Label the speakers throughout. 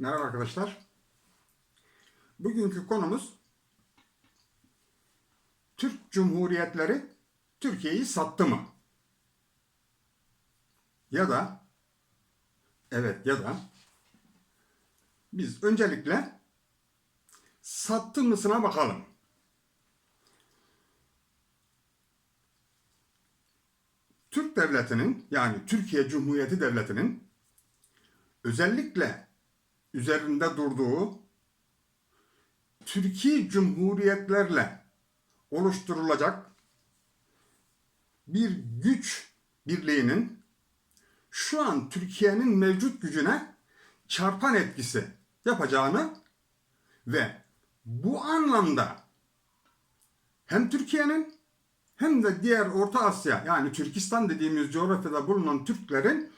Speaker 1: Merhaba arkadaşlar. Bugünkü konumuz Türk Cumhuriyetleri Türkiye'yi sattı mı? Ya da evet ya da biz öncelikle sattı mısına bakalım. Türk Devleti'nin yani Türkiye Cumhuriyeti Devleti'nin özellikle üzerinde durduğu Türkiye Cumhuriyetlerle oluşturulacak bir güç birliğinin şu an Türkiye'nin mevcut gücüne çarpan etkisi yapacağını ve bu anlamda hem Türkiye'nin hem de diğer Orta Asya yani Türkistan dediğimiz coğrafyada bulunan Türklerin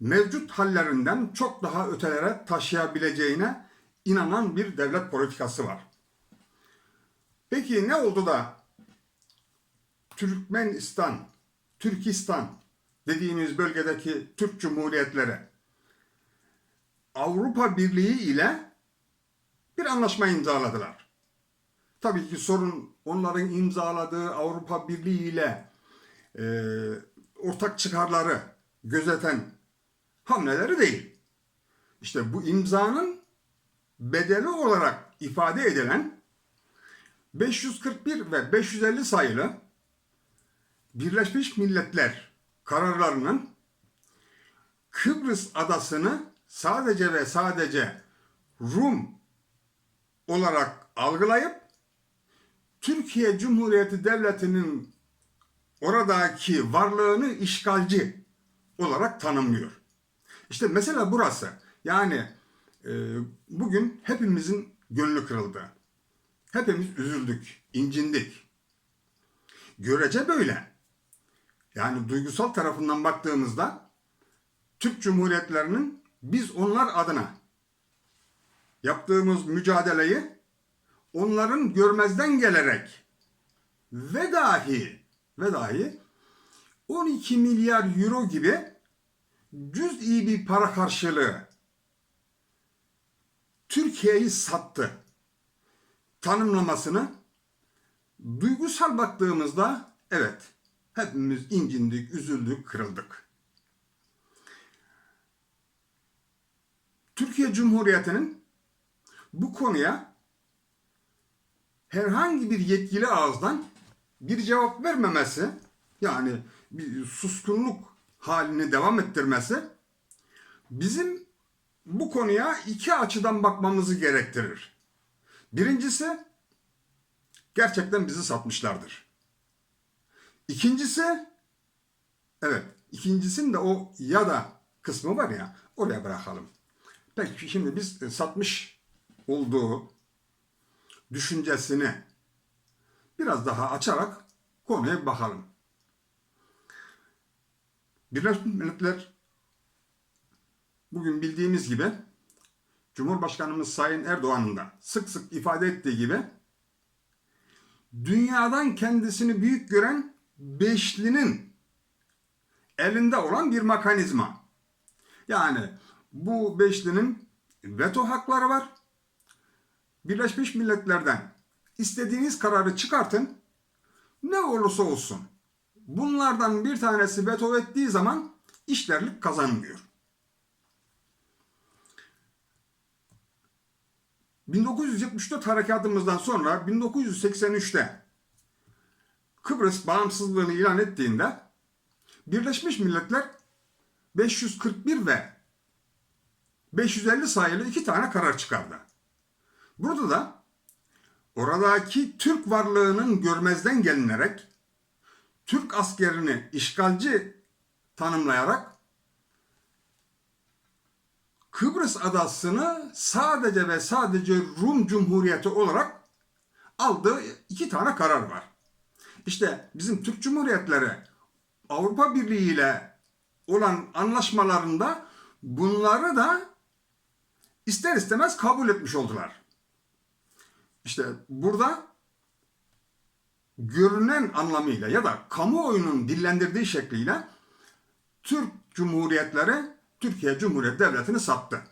Speaker 1: mevcut hallerinden çok daha ötelere taşıyabileceğine inanan bir devlet politikası var. Peki ne oldu da Türkmenistan, Türkistan dediğimiz bölgedeki Türk Cumhuriyetleri Avrupa Birliği ile bir anlaşma imzaladılar. Tabii ki sorun onların imzaladığı Avrupa Birliği ile e, ortak çıkarları gözeten hamleleri değil. İşte bu imzanın bedeli olarak ifade edilen 541 ve 550 sayılı Birleşmiş Milletler kararlarının Kıbrıs adasını sadece ve sadece Rum olarak algılayıp Türkiye Cumhuriyeti Devleti'nin oradaki varlığını işgalci olarak tanımlıyor. İşte mesela burası. Yani e, bugün hepimizin gönlü kırıldı. Hepimiz üzüldük, incindik. Görece böyle. Yani duygusal tarafından baktığımızda Türk Cumhuriyetlerinin biz onlar adına yaptığımız mücadeleyi onların görmezden gelerek ve dahi ve dahi 12 milyar euro gibi cüz'i bir para karşılığı Türkiye'yi sattı tanımlamasını duygusal baktığımızda evet hepimiz incindik, üzüldük, kırıldık. Türkiye Cumhuriyeti'nin bu konuya herhangi bir yetkili ağızdan bir cevap vermemesi yani bir suskunluk halini devam ettirmesi bizim bu konuya iki açıdan bakmamızı gerektirir. Birincisi gerçekten bizi satmışlardır. İkincisi evet ikincisinin de o ya da kısmı var ya oraya bırakalım. Peki şimdi biz satmış olduğu düşüncesini biraz daha açarak konuya bakalım. Birleşmiş Milletler bugün bildiğimiz gibi Cumhurbaşkanımız Sayın Erdoğan'ın da sık sık ifade ettiği gibi dünyadan kendisini büyük gören beşlinin elinde olan bir mekanizma. Yani bu beşlinin veto hakları var. Birleşmiş Milletler'den istediğiniz kararı çıkartın. Ne olursa olsun. Bunlardan bir tanesi veto ettiği zaman işlerlik kazanmıyor. 1974 harekatımızdan sonra 1983'te Kıbrıs bağımsızlığını ilan ettiğinde Birleşmiş Milletler 541 ve 550 sayılı iki tane karar çıkardı. Burada da oradaki Türk varlığının görmezden gelinerek Türk askerini işgalci tanımlayarak Kıbrıs adasını sadece ve sadece Rum Cumhuriyeti olarak aldığı iki tane karar var. İşte bizim Türk Cumhuriyetleri Avrupa Birliği ile olan anlaşmalarında bunları da ister istemez kabul etmiş oldular. İşte burada görünen anlamıyla ya da kamuoyunun dillendirdiği şekliyle Türk Cumhuriyetleri Türkiye Cumhuriyet Devleti'ni sattı.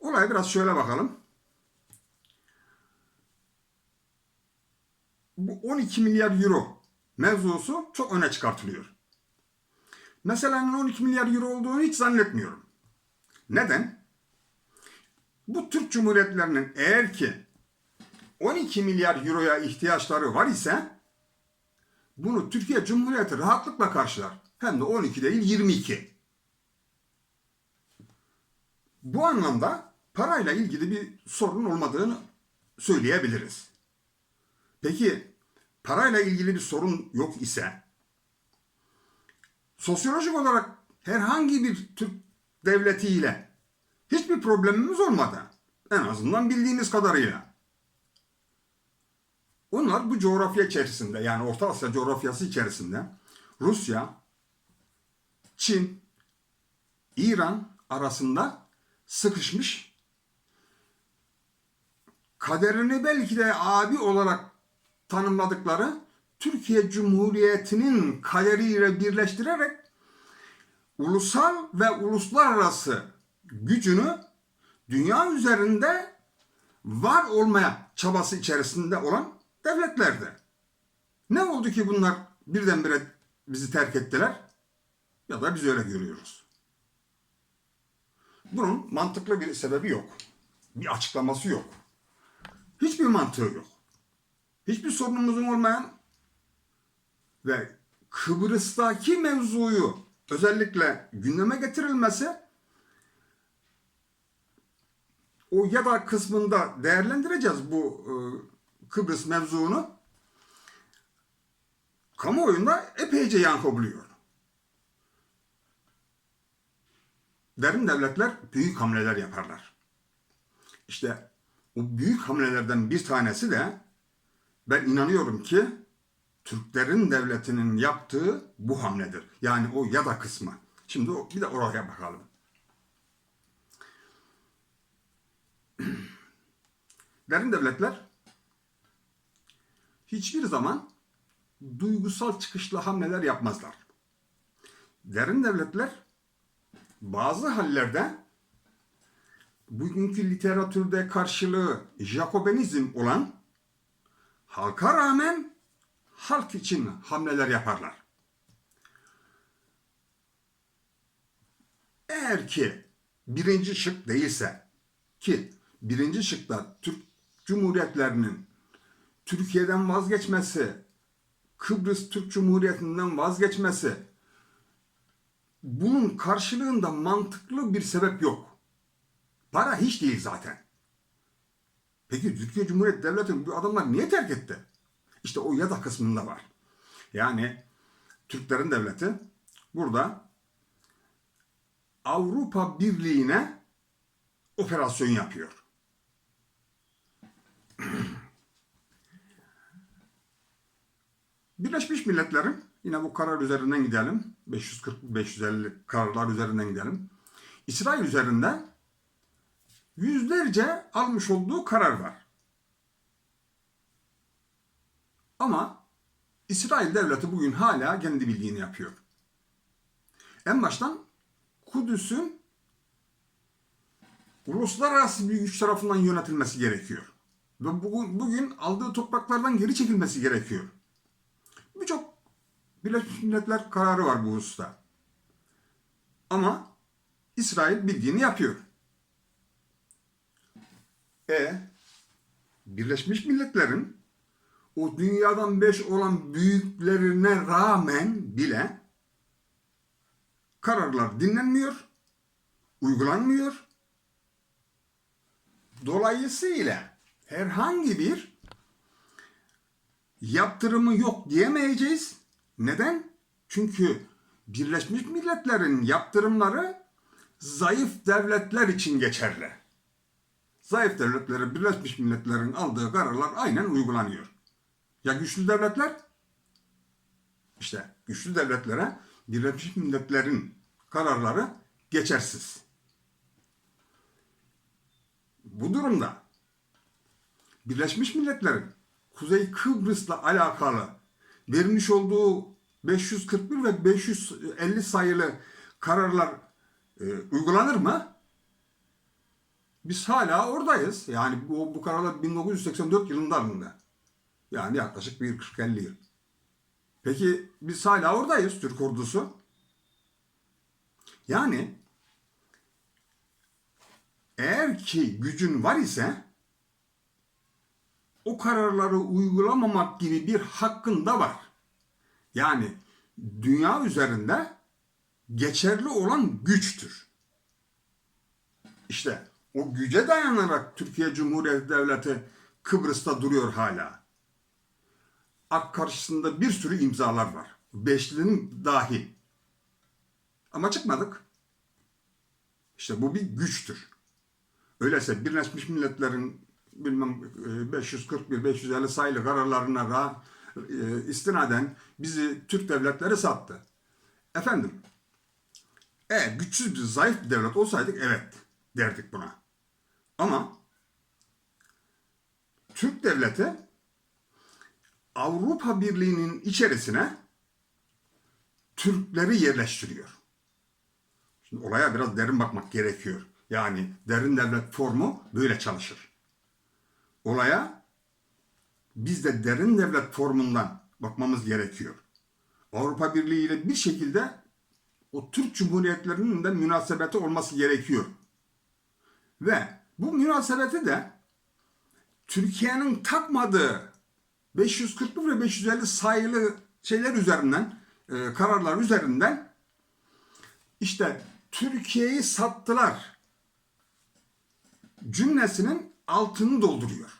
Speaker 1: olaya biraz şöyle bakalım. Bu 12 milyar euro mevzusu çok öne çıkartılıyor. Meselenin 12 milyar euro olduğunu hiç zannetmiyorum. Neden? Bu Türk Cumhuriyetlerinin eğer ki 12 milyar euroya ihtiyaçları var ise bunu Türkiye Cumhuriyeti rahatlıkla karşılar. Hem de 12 değil 22. Bu anlamda parayla ilgili bir sorun olmadığını söyleyebiliriz. Peki parayla ilgili bir sorun yok ise sosyolojik olarak herhangi bir Türk devletiyle hiçbir problemimiz olmadı. En azından bildiğimiz kadarıyla. Onlar bu coğrafya içerisinde yani Orta Asya coğrafyası içerisinde Rusya, Çin, İran arasında sıkışmış kaderini belki de abi olarak tanımladıkları Türkiye Cumhuriyeti'nin kaderiyle birleştirerek ulusal ve uluslararası gücünü dünya üzerinde var olmaya çabası içerisinde olan devletlerdi. Ne oldu ki bunlar birdenbire bizi terk ettiler? Ya da biz öyle görüyoruz. Bunun mantıklı bir sebebi yok. Bir açıklaması yok. Hiçbir mantığı yok. Hiçbir sorunumuzun olmayan ve Kıbrıs'taki mevzuyu özellikle gündeme getirilmesi o ya da kısmında değerlendireceğiz bu e, Kıbrıs mevzunu. Kamuoyunda epeyce yankı buluyor. Derin devletler büyük hamleler yaparlar. İşte o büyük hamlelerden bir tanesi de ben inanıyorum ki Türklerin devletinin yaptığı bu hamledir. Yani o ya da kısmı. Şimdi bir de oraya bakalım. Derin devletler hiçbir zaman duygusal çıkışlı hamleler yapmazlar. Derin devletler bazı hallerde bugünkü literatürde karşılığı Jacobenizm olan halka rağmen halk için hamleler yaparlar. Eğer ki birinci şık değilse ki birinci şıkta Türk Cumhuriyetlerinin Türkiye'den vazgeçmesi, Kıbrıs Türk Cumhuriyeti'nden vazgeçmesi bunun karşılığında mantıklı bir sebep yok. Para hiç değil zaten. Peki Türkiye Cumhuriyeti Devleti bu adamlar niye terk etti? İşte o ya da kısmında var. Yani Türklerin devleti burada Avrupa Birliği'ne operasyon yapıyor. Birleşmiş Milletler'in yine bu karar üzerinden gidelim. 540-550 kararlar üzerinden gidelim. İsrail üzerinde yüzlerce almış olduğu karar var. Ama İsrail devleti bugün hala kendi bildiğini yapıyor. En baştan Kudüs'ün uluslararası bir güç tarafından yönetilmesi gerekiyor. Ve bugün, bugün aldığı topraklardan geri çekilmesi gerekiyor. Birleşmiş Milletler kararı var bu hususta. Ama İsrail bildiğini yapıyor. E Birleşmiş Milletler'in o dünyadan beş olan büyüklerine rağmen bile kararlar dinlenmiyor, uygulanmıyor. Dolayısıyla herhangi bir yaptırımı yok diyemeyeceğiz. Neden? Çünkü Birleşmiş Milletler'in yaptırımları zayıf devletler için geçerli. Zayıf devletlere Birleşmiş Milletler'in aldığı kararlar aynen uygulanıyor. Ya güçlü devletler? İşte güçlü devletlere Birleşmiş Milletler'in kararları geçersiz. Bu durumda Birleşmiş Milletler'in Kuzey Kıbrıs'la alakalı vermiş olduğu 541 ve 550 sayılı kararlar e, uygulanır mı? Biz hala oradayız. Yani bu, bu kararlar 1984 yılında alındı. Yani yaklaşık bir 40-50 yıl. Peki biz hala oradayız Türk ordusu. Yani eğer ki gücün var ise o kararları uygulamamak gibi bir hakkın da var. Yani dünya üzerinde geçerli olan güçtür. İşte o güce dayanarak Türkiye Cumhuriyeti Devleti Kıbrıs'ta duruyor hala. Ak karşısında bir sürü imzalar var. Beşlinin dahil. Ama çıkmadık. İşte bu bir güçtür. Öyleyse Birleşmiş Milletler'in bilmem e, 541-550 sayılı kararlarına ra- e, istinaden bizi Türk devletleri sattı. Efendim, eğer güçsüz bir zayıf bir devlet olsaydık evet derdik buna. Ama Türk devleti Avrupa Birliği'nin içerisine Türkleri yerleştiriyor. Şimdi olaya biraz derin bakmak gerekiyor. Yani derin devlet formu böyle çalışır. Olaya biz de derin devlet formundan bakmamız gerekiyor. Avrupa Birliği ile bir şekilde o Türk Cumhuriyetlerinin de münasebeti olması gerekiyor. Ve bu münasebeti de Türkiye'nin takmadığı 540 ve 550 sayılı şeyler üzerinden, e, kararlar üzerinden işte Türkiye'yi sattılar cümlesinin altını dolduruyor.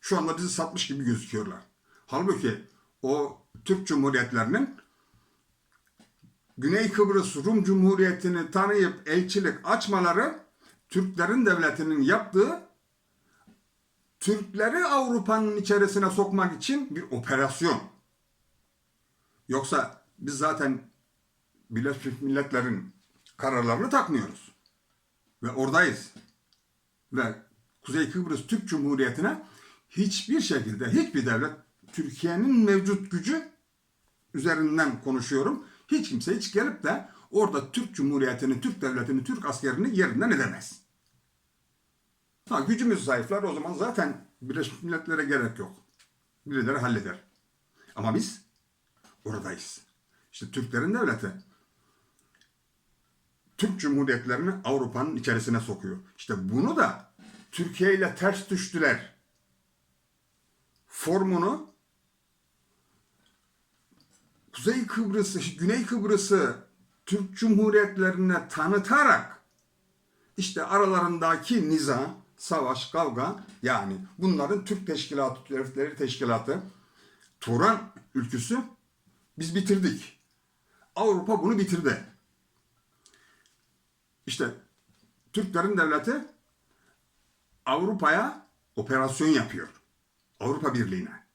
Speaker 1: Şu anda bizi satmış gibi gözüküyorlar. Halbuki o Türk Cumhuriyetlerinin Güney Kıbrıs Rum Cumhuriyeti'ni tanıyıp elçilik açmaları Türklerin devletinin yaptığı Türkleri Avrupa'nın içerisine sokmak için bir operasyon. Yoksa biz zaten Birleşmiş Milletler'in kararlarını takmıyoruz. Ve oradayız. Ve Kuzey Kıbrıs Türk Cumhuriyeti'ne hiçbir şekilde hiçbir devlet Türkiye'nin mevcut gücü üzerinden konuşuyorum. Hiç kimse hiç gelip de orada Türk Cumhuriyeti'ni, Türk devletini, Türk askerini yerinden edemez. Ha, gücümüz zayıflar o zaman zaten Birleşmiş Milletler'e gerek yok. Birileri halleder. Ama biz oradayız. İşte Türklerin devleti Türk Cumhuriyetlerini Avrupa'nın içerisine sokuyor. İşte bunu da Türkiye ile ters düştüler. Formunu Kuzey Kıbrıs'ı, Güney Kıbrıs'ı Türk Cumhuriyetlerine tanıtarak işte aralarındaki niza, savaş, kavga yani bunların Türk Teşkilatı, Devletleri Teşkilatı, Turan ülküsü biz bitirdik. Avrupa bunu bitirdi. İşte Türklerin devleti Avrupa'ya operasyon yapıyor. Avrupa Birliği'ne.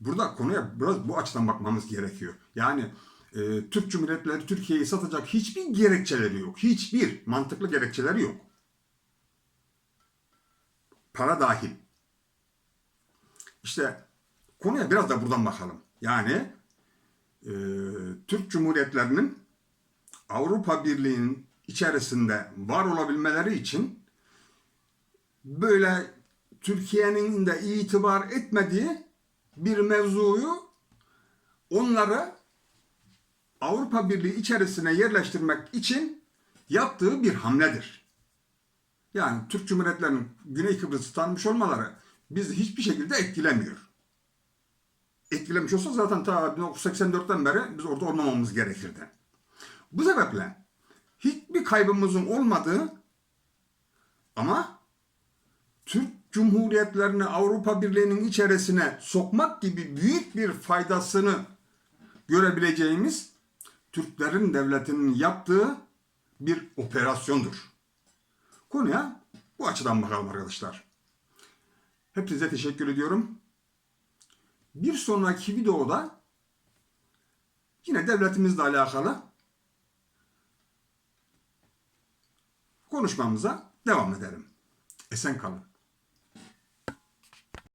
Speaker 1: Burada konuya biraz bu açıdan bakmamız gerekiyor. Yani e, Türk Cumhuriyetleri Türkiye'yi satacak hiçbir gerekçeleri yok. Hiçbir mantıklı gerekçeleri yok. Para dahil. İşte konuya biraz da buradan bakalım. Yani e, Türk Cumhuriyetlerinin Avrupa Birliği'nin içerisinde var olabilmeleri için böyle Türkiye'nin de itibar etmediği bir mevzuyu onları Avrupa Birliği içerisine yerleştirmek için yaptığı bir hamledir. Yani Türk Cumhuriyetlerinin Güney Kıbrıs'ı tanımış olmaları bizi hiçbir şekilde etkilemiyor. Etkilemiş olsa zaten ta 1984'ten beri biz orada olmamamız gerekirdi. Bu sebeple hiçbir kaybımızın olmadığı ama Türk Cumhuriyetlerini Avrupa Birliği'nin içerisine sokmak gibi büyük bir faydasını görebileceğimiz Türklerin devletinin yaptığı bir operasyondur. Konuya bu açıdan bakalım arkadaşlar. Hepinize teşekkür ediyorum. Bir sonraki videoda yine devletimizle alakalı konuşmamıza devam edelim. Esen kalın.